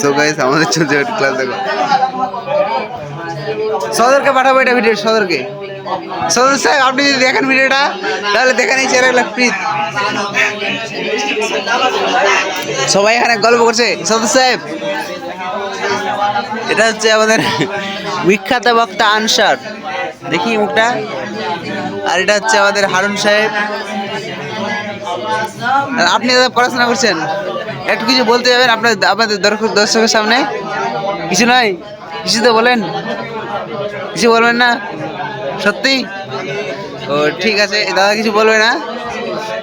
So guys আমাদের চলছে class দেখো। সদরকে পাঠাবো এটা ভিডিও সদরকে। সদর সাহেব আপনি যদি দেখেন ভিডিওটা তাহলে দেখে নিই চ্যানেল প্লিজ সবাই এখানে গল্প করছে। সদর সাহেব এটা হচ্ছে আমাদের বিখ্যাত বক্তা আনসার। দেখি মুখটা। আর এটা হচ্ছে আমাদের হারুন সাহেব। আপনি দাদা পড়াশোনা করছেন? একটু কিছু বলতে যাবেন আপনার আপনাদের দর্শক- দর্শকের সামনে? কিছু নয় কিছু তো বলেন। কিছু বলবেন না? সত্যি? ও, ঠিক আছে। দাদা কিছু বলবে না?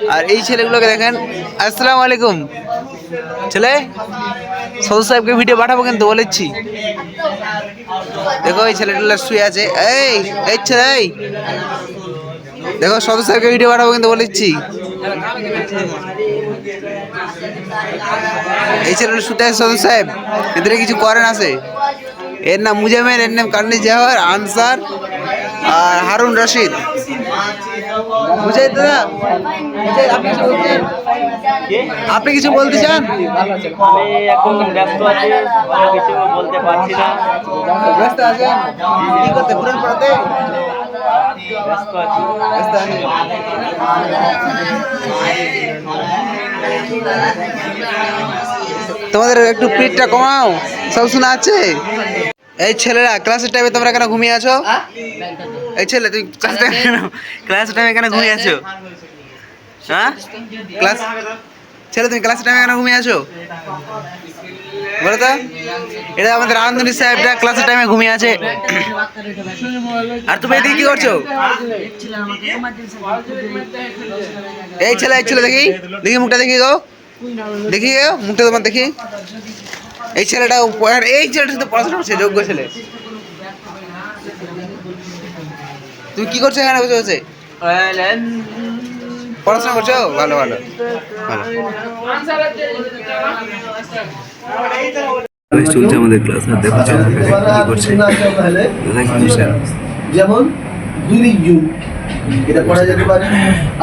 আর এই ছেলেগুলোকে দেখেন। আসসালামু আলাইকুম। ছেলে সৌদ সাহেবকে ভিডিও পাঠাবো কিন্তু, বলেছি। দেখো, এই ছেলেগুলো শুয়ে আছে। এই এই ছেলে দেখো সদর সাহেবকে ভিডিও পাঠাবো কিন্তু বলেছি। এই ছেলেটা শুতে আছে সদর সাহেব। এদের কিছু করেন আছে। এর নাম মুজামের এর নাম কান্নি জাহার আনসার আর হারুন রশিদ। বুঝাই দাদা আপনি কিছু বলতে চান? আমি এখন ব্যস্ত আছি কিছু বলতে পারছি না। ব্যস্ত আছেন? কি করতে কোরআন পড়াতে? ব্যস্ত আছি তোমাদের একটু পিঠটা কমাও। সব শোনা আছে? এই ছেলেরা ক্লাসের টাইমে তোমরা কেন ঘুমিয়ে আছো? এই ছেলে, তুমি ক্লাস টাইমে কেন ক্লাসের টাইমে কেন ঘুমিয়ে আছো? হ্যাঁ? ক্লাস ছেলে তুমি ক্লাসের টাইমে কেন ঘুমিয়ে আছো? বলো তো। এটা আমাদের আনন্দনী সাহেবটা ক্লাসের টাইমে ঘুমিয়ে আছে। আর তুমি এদিকে কি করছ? এই ছেলে এই ছেলে, দেখি। দেখি মুখটা, দেখি গো। দেখি গো, মুখটা তোমার দেখি। এই ছেলেটা এই ছেলেটা শুধু পড়াশোনা করছে, যোগ্য ছেলে। তুমি কি করছ এখানে বসে বসে? পড়াশোনা করছ? ভালো ভালো। ভালো। চলছে আমাদের ক্লাস আর দেখো করছে। যেমন দুই যুগ এটা পড়া যেতে পারে।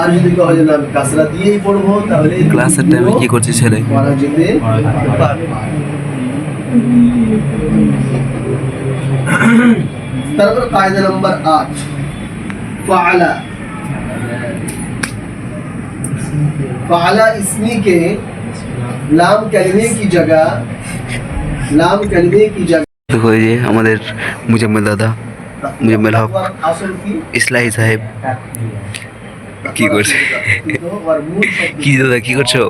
আর যদি হয় আমি দিয়েই পড়ব তাহলে ক্লাসের টাইমে কি করছে ছেলে? পড়া যেতে পারে। তারপর কায়দা নম্বর আট ফালা। फाला इसमी के लाम कलमे की जगह लाम कलमे की जगह দেখো এই যে আমাদের মুজাম্মেল দাদা মুজাম্মেল হক আসল কি ইসলাহি সাহেব কি করছে और मूल शब्द কি দাদা কি করছো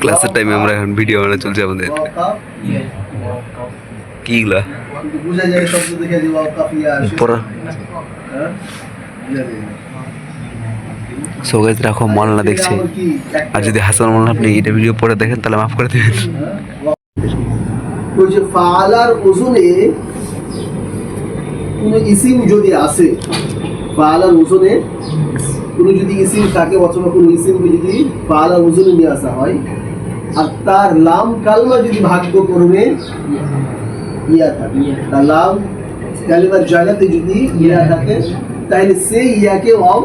ক্লাসের টাইমে আমরা এখন ভিডিও বানানো চলছে আমাদের ওয়াকাফ কিগুলা কিন্তু বুঝা যায় শব্দ দেখে যে ওয়াকাফ ইয়া আসে পড়া সো গাইজ রাখো মালনা দেখছে। আর যদি হাসান মালনা আপনি এটা ভিডিও পরে দেখেন, তাহলে মাফ করে দেবেন। ওই ফালার ওজনে কোনো ইসিম যদি আসে, ফালার ওজনে কোনো যদি ইসিম থাকে, অথবা কোনো ইসিমকে যদি ফালার ওজনে নিয়ে আসা হয়, আর তার লাম কালমা যদি ভাগ্য করবে, ইয়া থাকে। তার লাম কালিমার জায়গাতে যদি ইয়া থাকে, তাহলে সেই ইয়াকে অম